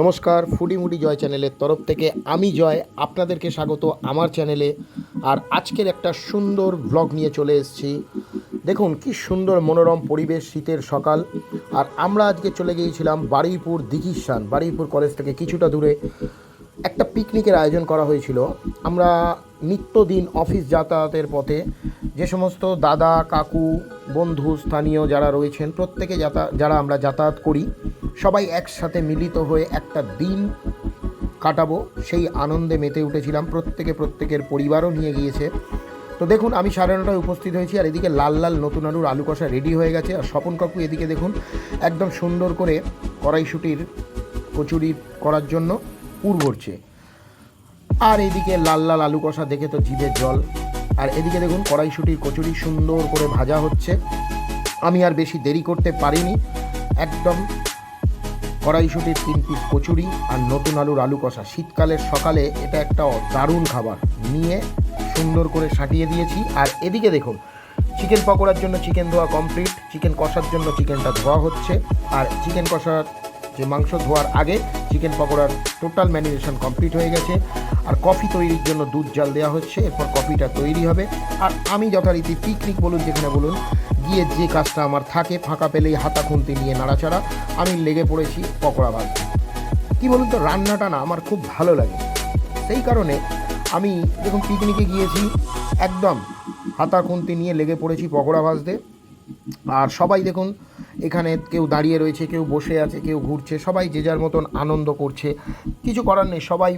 নমস্কার, foodie moody জয় চ্যানেলের তরফ থেকে আমি জয়, আপনাদেরকে স্বাগত আমার চ্যানেলে। আর আজকের একটা সুন্দর ব্লগ নিয়ে চলে এসেছি। দেখুন, কি সুন্দর মনোরম পরিবেশ শীতের সকাল। আর আমরা আজকে চলে গিয়েছিলাম বারুইপুর দিঘিস্থান বারুইপুর কলেজ থেকে কিছুটা দূরে একটা পিকনিকের আয়োজন করা হয়েছিল। আমরা নিত্যদিন অফিস যাতায়াতের পথে যে সমস্ত দাদা, কাকু, বন্ধু, স্থানীয় যারা রয়েছেন, প্রত্যেকে যাতা যারা আমরা যাতায়াত করি সবাই একসাথে মিলিত হয়ে একটা দিন কাটাবো। সেই আনন্দে মেতে উঠেছিলাম। প্রত্যেকে প্রত্যেকের পরিবারও নিয়ে গিয়েছে। তো দেখুন, আমি সাড়ে নটায় উপস্থিত হয়েছি আর এদিকে লাল লাল নতুন আলুর আলু কষা রেডি হয়ে গেছে। আর স্বপন কাকু এদিকে দেখুন, একদম সুন্দর করে কড়াইশুটির কচুরি করার জন্য পুর ভরছে। আর এদিকে লাল লাল আলু কষা দেখে তো জিভের জল। আর এদিকে দেখুন, কড়াইশুটির কচুরি সুন্দর করে ভাজা হচ্ছে। আমি আর বেশি দেরি করতে পারিনি। একদম কড়াইশুটির তিন পিস কচুরি আর নতুন আলুর আলু কষা। শীতকালের সকালে এটা একটা দারুণ খাবার। নিয়ে সুন্দর করে সাটিয়ে দিয়েছি। আর এদিকে দেখুন, চিকেন পকোড়ার জন্য চিকেন ধোয়া কমপ্লিট চিকেন কষার জন্য চিকেনটা ধোয়া হচ্ছে। আর চিকেন কষার যে মাংস ধোয়ার আগে চিকেন পকোড়ার টোটাল ম্যারিনেশন কমপ্লিট হয়ে গেছে। আর কফি তৈরির জন্য দুধ জাল দেওয়া হচ্ছে। এরপর কফিটা তৈরি হবে। আর আমি যথারীতি পিকনিক বলুন, যেখানে বলুন গিয়ে যে কাজটা আমার থাকে, ফাঁকা পেলেই হাতা খুন্তি নিয়ে নাড়াচাড়া, আমি লেগে পড়েছি পকোড়া ভাজতে কী বলুন তো, রান্নাটা না আমার খুব ভালো লাগে। সেই কারণে আমি যখন পিকনিকে গিয়েছি, একদম হাতা খুন্তি নিয়ে লেগে পড়েছি পকোড়া ভাজতে। আর সবাই দেখুন, এখানে কেউ দাঁড়িয়ে রয়েছে, কেউ বসে আছে, কেউ ঘুরছে, সবাই যে যার মতন আনন্দ করছে। কিছু করার নেই, সবাই,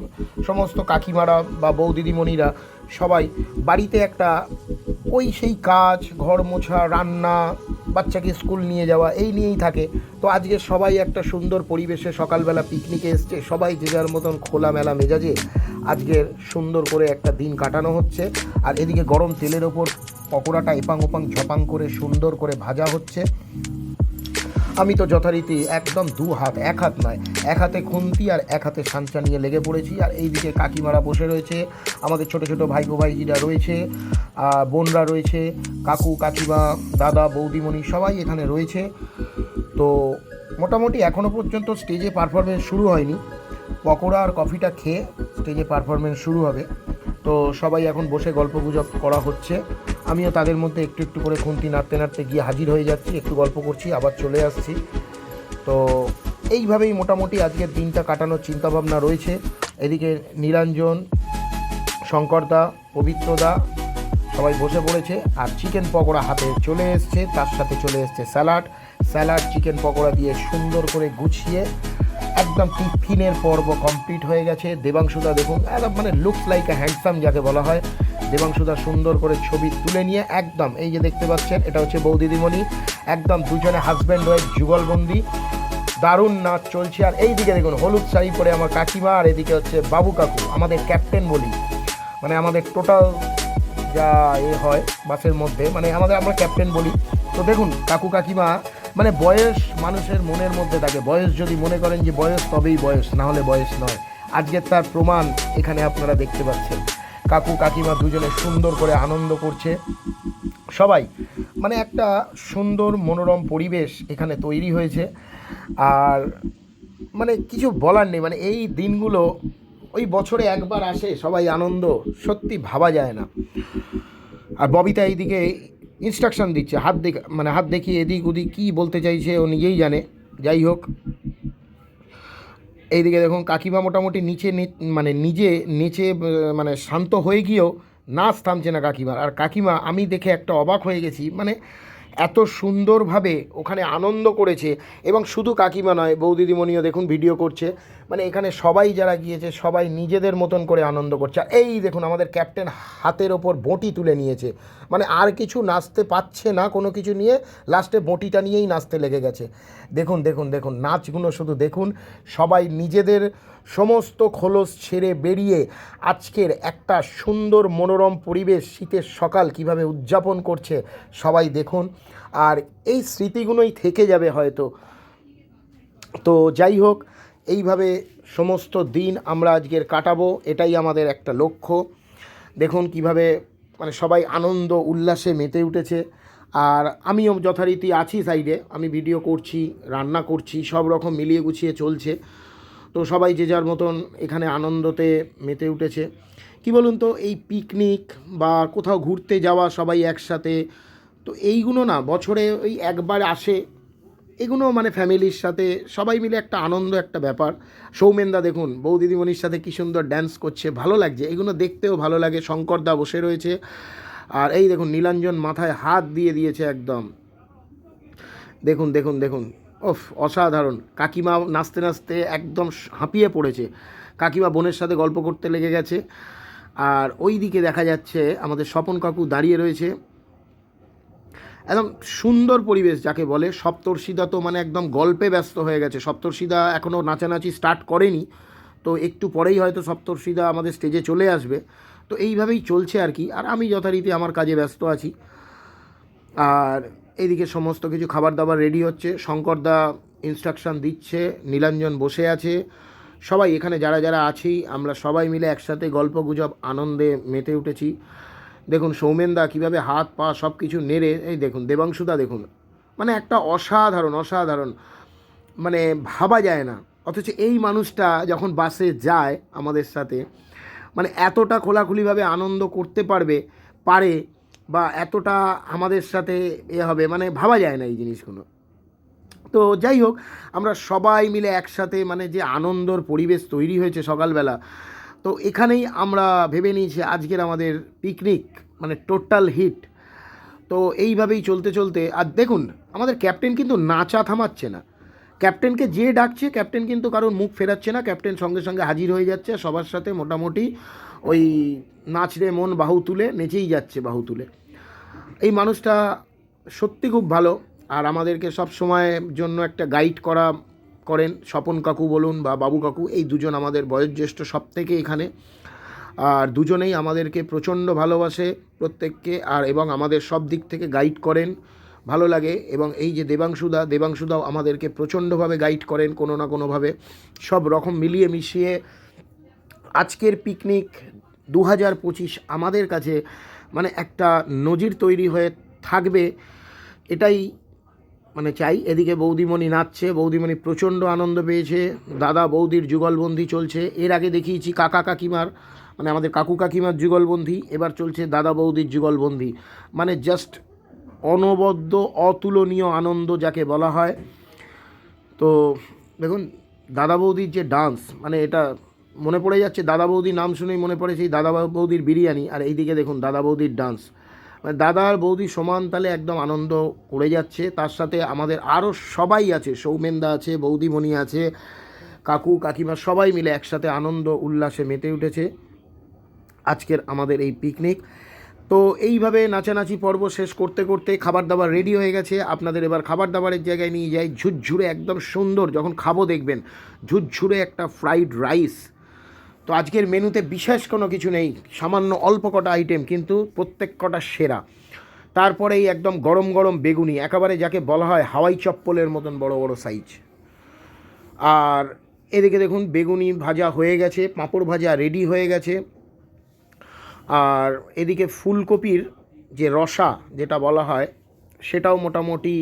সমস্ত কাকিমারা বা বৌ দিদিমণিরা সবাই বাড়িতে একটা ওই সেই কাজ, ঘর মোছা, রান্না, বাচ্চাকে স্কুল নিয়ে যাওয়া, এই নিয়েই থাকে। তো আজকে সবাই একটা সুন্দর পরিবেশে সকালবেলা পিকনিকে এসছে। সবাই যে যার মতন খোলামেলা মেজাজে আজকের সুন্দর করে একটা দিন কাটানো হচ্ছে। আর এদিকে গরম তেলের ওপর পকোড়াটা এপাং ওপাং ঝপাং করে সুন্দর করে ভাজা হচ্ছে। আমি তো যথারীতি একদম দু হাত, এক হাত নয়, এক হাতে খুন্তি আর এক হাতে সাঞ্চা নিয়ে লেগে পড়েছি। আর এইদিকে কাকিমারা বসে রয়েছে, আমাদের ছোট ছোট ভাইপো ভাইজিরা রয়েছে বোনরা রয়েছে, কাকু, কাকিমা, দাদা, বৌদিমণি সবাই এখানে রয়েছে। তো মোটামুটি এখনও পর্যন্ত স্টেজে পারফরমেন্স শুরু হয়নি। পকোড়া আর কফিটা খেয়ে স্টেজে পারফরমেন্স শুরু হবে। তো সবাই এখন বসে গল্প গুজব করা হচ্ছে। আমিও তাদের মধ্যে একটু একটু করে খুন্তি নাড়তে নাড়তে গিয়ে হাজির হয়ে যাচ্ছি, একটু গল্প করছি, আবার চলে আসছি। তো এইভাবেই মোটামুটি আজকের দিনটা কাটানোর চিন্তাভাবনা রয়েছে। এদিকে নিরঞ্জন শঙ্করদা পবিত্রদা সবাই বসে পড়েছে, আর চিকেন পকোড়া হাতে চলে এসছে, তার সাথে চলে এসছে স্যালাড। স্যালাড, চিকেন পকোড়া দিয়ে সুন্দর করে গুছিয়ে একদম টিফিনের পর্ব কমপ্লিট হয়ে গেছে। দেবাংশুদা দেখুন, একদম মানে লুকস লাইক এ হ্যান্ডসাম যাকে বলা হয়। দেবাংশুদা সুন্দর করে ছবি তুলে নিয়ে একদম, এই যে দেখতে পাচ্ছেন, এটা হচ্ছে বৌ দিদিমণি, একদম দুজনে হাজব্যান্ড ওয়াইফ যুগলবন্দি। দারুণ নাচ চলছে। আর এই দিকে দেখুন, হলুদ শাড়ি পরে আমার কাকিমা, আর এদিকে হচ্ছে বাবু কাকু, আমাদের ক্যাপ্টেন বলি। মানে আমাদের টোটাল যা এ হয় বাসের মধ্যে মানে আমাদের আমরা ক্যাপ্টেন বলি। তো দেখুন, কাকু কাকিমা মানে বয়স মানুষের মনের মধ্যে থাকে। বয়স যদি মনে করেন যে বয়স, তবেই বয়স, না হলে বয়স নয়। আজকের তার প্রমাণ এখানে আপনারা দেখতে পাচ্ছেন। কাকু কাকিমা দুজনে সুন্দর করে আনন্দ করছে। সবাই মানে একটা সুন্দর মনোরম পরিবেশ এখানে তৈরি হয়েছে। আর মানে কিছু বলার নেই মানে এই দিনগুলো, ওই বছরে একবার আসে সবাই আনন্দ, সত্যি ভাবা যায় না। আর ববিতা এইদিকে ইনস্ট্রাকশন দিচ্ছে, হাত দেখ মানে হাত দেখিয়ে এদিক ওদিক কী বলতে চাইছে ও নিজেই জানে। যাই হোক এইদিকে দেখুন, কাকিমা মোটামুটি নিচে মানে নিজে নিচে মানে শান্ত হয়ে গিয়েও নাচ থামছে না কাকিমার। আর কাকিমা, আমি দেখে একটা অবাক হয়ে গেছি মানে এত সুন্দরভাবে ওখানে আনন্দ করেছে। এবং শুধু কাকিমা নয় বৌ দিদিমণিও দেখুন, ভিডিও করছে। মানে এখানে সবাই যারা গিয়েছে, সবাই নিজেদের মতন করে আনন্দ করছে। আর এই দেখুন, আমাদের ক্যাপ্টেন হাতের ওপর বঁটি তুলে নিয়েছে। মানে আর কিছু নাচতে পাচ্ছে না কোনো কিছু নিয়ে, লাস্টে বঁটিটা নিয়েই নাচতে লেগে গেছে। দেখুন দেখুন দেখুন, নাচগুলো শুধু দেখুন, সবাই নিজেদের সমস্ত খোলস ছেড়ে বেরিয়ে আজকের একটা সুন্দর মনোরম পরিবেশ শীতের সকাল কীভাবে উদযাপন করছে সবাই দেখুন। আর এই স্মৃতিগুলোই থেকে যাবে হয়তো। তো যাই হোক এইভাবে সমস্ত দিন আমরা আজকের কাটাবো, এটাই আমাদের একটা লক্ষ্য। দেখুন কীভাবে মানে সবাই আনন্দ, উল্লাসে মেতে উঠেছে। আর আমিও যথারীতি আছি সাইডে, আমি ভিডিও করছি, রান্না করছি, সব রকম মিলিয়ে গুছিয়ে চলছে। তো সবাই যে যার মতন এখানে আনন্দতে মেতে উঠেছে। কি বলুন তো, এই পিকনিক বা কোথাও ঘুরতে যাওয়া সবাই একসাথে, তো এইগুলো না, বছরে ওই একবার আসে এগুলো মানে ফ্যামিলির সাথে সবাই মিলে একটা আনন্দ, একটা ব্যাপার। সৌমেনদা দেখুন বৌ দিদিমণির সাথে কী সুন্দর ড্যান্স করছে, ভালো লাগছে। এগুলো দেখতেও ভালো লাগে, শঙ্করদা বসে রয়েছে। আর এই দেখুন, নীলাঞ্জন মাথায় হাত দিয়ে দিয়েছে একদম। দেখুন দেখুন দেখুন। ওফ অসাধারণ। কাকিমা নাচতে নাচতে একদম হাঁপিয়ে পড়েছে। কাকিমা বোনের সাথে গল্প করতে লেগে গেছে। আর ওই দিকে দেখা যাচ্ছে আমাদের স্বপন কাকু দাঁড়িয়ে রয়েছে। একদম সুন্দর পরিবেশ যাকে বলে সপ্তর্ষিদা তো মানে একদম গল্পে ব্যস্ত হয়ে গেছে। সপ্তর্ষিদা এখনও নাচানাচি স্টার্ট করেনি। তো একটু পরেই হয়তো সপ্তর্ষিদা আমাদের স্টেজে চলে আসবে। তো এইভাবেই চলছে আর কি। আর আমি যথারীতি আমার কাজে ব্যস্ত আছি। আর এইদিকে সমস্ত কিছু খাবার দাবার রেডি হচ্ছে শঙ্করদা ইনস্ট্রাকশন দিচ্ছে। নীলাঞ্জন বসে আছে। সবাই এখানে যারা যারা আছি, আমরা সবাই মিলে একসাথে গল্প গুজব আনন্দে মেতে উঠেছি। দেখুন সৌমেনদা কীভাবে হাত, পা সব কিছু নেড়ে, এই দেখুন, দেবাংশুদা দেখুন মানে একটা অসাধারণ অসাধারণ মানে ভাবা যায় না। অথচ এই মানুষটা যখন বাসে যায় আমাদের সাথে মানে এতটা খোলাখুলিভাবে আনন্দ করতে পারবে, পারে বা এতটা আমাদের সাথে এ হবে মানে ভাবা যায় না এই জিনিসগুলো। তো যাই হোক, আমরা সবাই মিলে একসাথে মানে যে আনন্দর পরিবেশ তৈরি হয়েছে সকালবেলা তো এখানেই আমরা ভেবে নিয়েছি আজকের আমাদের পিকনিক মানে টোটাল হিট তো এইভাবেই চলতে চলতে, আর দেখুন, আমাদের ক্যাপ্টেন কিন্তু নাচা থামাচ্ছে না। ক্যাপ্টেনকে যে ডাকছে ক্যাপ্টেন কিন্তু কারোর মুখ ফেরাচ্ছে না। ক্যাপ্টেন সঙ্গে সঙ্গে হাজির হয়ে যাচ্ছে, সবার সাথে মোটামুটি ওই নাচরে মন বাহু তুলে নেচেই যাচ্ছে বাহু তুলে। এই মানুষটা সত্যি খুব ভালো, আর আমাদেরকে সব সময়ের জন্য একটা গাইড করা করেন, স্বপন কাকু বলুন বা বাবু কাকু, এই দুজন আমাদের বয়োজ্যেষ্ঠ সব থেকে এখানে। আর দুজনেই আমাদেরকে প্রচণ্ড ভালোবাসে প্রত্যেককে, আর এবং আমাদের সব দিক থেকে গাইড করেন, ভালো লাগে। এবং এই যে দেবাংশুদা, দেবাংশুদাও আমাদেরকে প্রচণ্ডভাবে গাইড করেন কোনো না কোনোভাবে। সব রকম মিলিয়ে মিশিয়ে আজকের পিকনিক দু হাজার পঁচিশ আমাদের কাছে মানে একটা নজির তৈরি হয়ে থাকবে। এটাই মানে চাই। এদিকে বৌদিমণি নাচছে, বৌদিমণি প্রচণ্ড আনন্দ পেয়েছে। দাদা বৌদির যুগলবন্দি চলছে। এর আগে দেখিয়েছি কাকা কাকিমার মানে আমাদের কাকু কাকিমার যুগলবন্দি, এবার চলছে দাদা বৌদির যুগলবন্দি। মানে জাস্ট অনবদ্য, অতুলনীয় আনন্দ যাকে বলা হয়। তো দেখুন, দাদা বৌদির যে ডান্স মানে এটা মনে পড়ে যাচ্ছে, দাদা বৌদির নাম শুনেই মনে পড়ে সেই দাদা বৌদির বিরিয়ানি। আর এইদিকে দেখুন, দাদা বৌদির ডান্স মানে দাদা আর বৌদি সমান তালে একদম আনন্দ করে যাচ্ছে। তার সাথে আমাদের আরও সবাই আছে, সৌমেনদা আছে, বৌদিমণি আছে, কাকু, কাকিমা সবাই মিলে একসাথে আনন্দ, উল্লাসে মেতে উঠেছে আজকের আমাদের এই পিকনিক তো এইভাবে নাচানাচি পর্ব শেষ করতে করতে খাবার দাবার রেডি হয়ে গেছে। আপনাদের এবার খাবার দাবারের জায়গায় নিয়ে যাই। ঝুরঝুরে একদম সুন্দর, যখন খাব দেখবেন, ঝুরঝুরে একটা ফ্রাইড রাইস তো আজকের মেনুতে বিশেষ কোনো কিছু নেই, সামান্য অল্প কটা আইটেম কিন্তু প্রত্যেক কটা সেরা। তারপরেই একদম গরম গরম বেগুনি, একেবারে যাকে বলা হয় হাওয়াই চপ্পলের মতন বড় বড় সাইজ আর এদিকে দেখুন, বেগুনি ভাজা হয়ে গেছে, পাঁপড় ভাজা রেডি হয়ে গেছে। আর এদিকে ফুলকপির যে রসা, যেটা বলা হয়, সেটাও মোটামুটি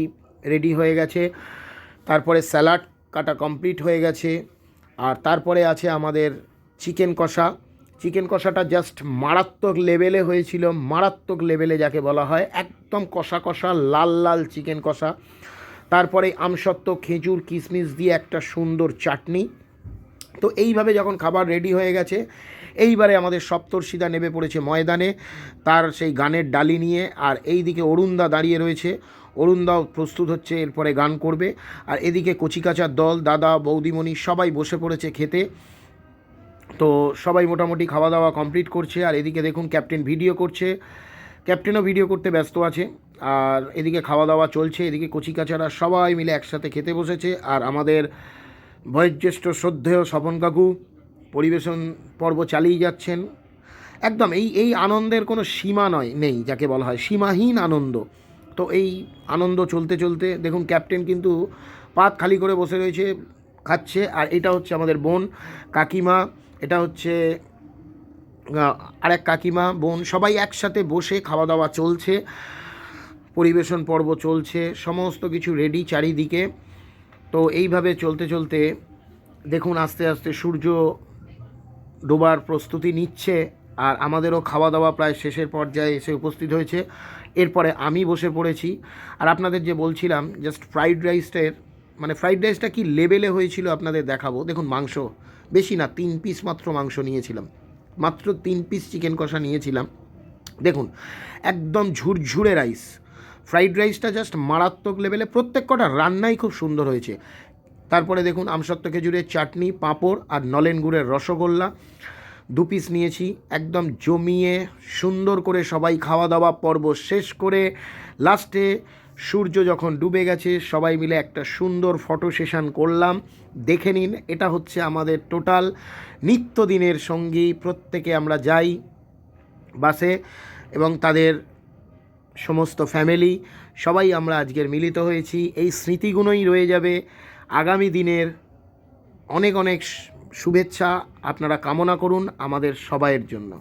রেডি হয়ে গেছে। তারপরে স্যালাড কাটা কমপ্লিট হয়ে গেছে। আর তারপরে আছে আমাদের চিকেন কষা। চিকেন কষাটা জাস্ট মারাত্মক লেভেলে হয়েছিল, মারাত্মক লেভেলে যাকে বলা হয়, একদম কষা কষা, লাল লাল চিকেন কষা। তারপরে আমসত্ত্ব, খেজুর, কিশমিশ দিয়ে একটা সুন্দর চাটনি। তো এইভাবে যখন খাবার রেডি হয়ে গেছে, এইবারে আমাদের সপ্তর্ষিদা নেমে পড়েছে ময়দানে। তার সেই গানের ডালি নিয়ে, আর এই দিকে অরুণদা দাঁড়িয়ে রয়েছে। অরুণদাও প্রস্তুত হচ্ছে, এরপরে গান করবে। আর এদিকে কচিকাচার দল, দাদা, বৌদিমণি সবাই বসে পড়েছে খেতে। সবাই মোটামুটি খাওয়া দাওয়া কমপ্লিট করছে, আর এদিকে দেখুন ক্যাপ্টেন ভিডিও করছে। ক্যাপ্টেনও ভিডিও করতে ব্যস্ত আছে, আর এদিকে খাওয়া দাওয়া চলছে, এদিকে কচিকাচারা সবাই মিলে একসাথে খেতে বসেছে, আর আমাদের বয়োজ্যেষ্ঠ শ্রদ্ধেয় স্বপন কাকু পরিবেশন পর্ব চালিয়ে যাচ্ছেন। একদম এই এই আনন্দের কোনো সীমা নয়, নেই, যাকে বলা হয় সীমাহীন আনন্দ। তো এই আনন্দ চলতে চলতে দেখুন ক্যাপ্টেন কিন্তু পাত খালি করে বসে রয়েছে, খাচ্ছে, আর এটা হচ্ছে আমাদের বোন কাকিমা। এটা হচ্ছে আরেক কাকিমা, বোন, সবাই একসাথে বসে খাওয়া দাওয়া চলছে, পরিবেশন পর্ব চলছে, সমস্ত কিছু রেডি চারিদিকে। তো এইভাবে চলতে চলতে দেখুন, আস্তে আস্তে সূর্য ডোবার প্রস্তুতি নিচ্ছে, আর আমাদেরও খাওয়া দাওয়া প্রায় শেষের পর্যায়ে এসে উপস্থিত হয়েছে। এরপরে আমি বসে পড়েছি। আর আপনাদের যে বলছিলাম জাস্ট ফ্রাইড রাইসটার মানে ফ্রাইড রাইসটা কি লেভেলে হয়েছিল আপনাদের দেখাবো? দেখুন, মাংস। বেশি না, তিন পিস মাত্র মাংস নিয়েছিলাম। মাত্র তিন পিস চিকেন কষা নিয়েছিলাম। দেখুন, একদম ঝুরঝুরে রাইস ফ্রাইড রাইসটা জাস্ট মারাত্মক লেভেলে প্রত্যেক কটা রান্নাই খুব সুন্দর হয়েছে। তারপরে দেখুন, আমসত্ত্ব খেজুরের চাটনি, পাঁপড় আর নলেন গুড়ের রসগোল্লা। দু পিস নিয়েছি, একদম জমিয়ে সুন্দর করে সবাই খাওয়া দাওয়া পর্ব শেষ করে লাস্টে সূর্য যখন ডুবে গেছে, সবাই মিলে একটা সুন্দর ফটো সেশন করলাম। দেখে নিন, এটা হচ্ছে আমাদের টোটাল নিত্যদিনের সঙ্গী। প্রত্যেকে আমরা যাই বাসে এবং তাদের সমস্ত ফ্যামিলি সবাই আমরা আজকের মিলিত হয়েছি। এই স্মৃতিগুলোই রয়ে যাবে আগামী দিনের অনেক অনেক শুভেচ্ছা। আপনারা কামনা করুন আমাদের সবাইয়ের জন্য।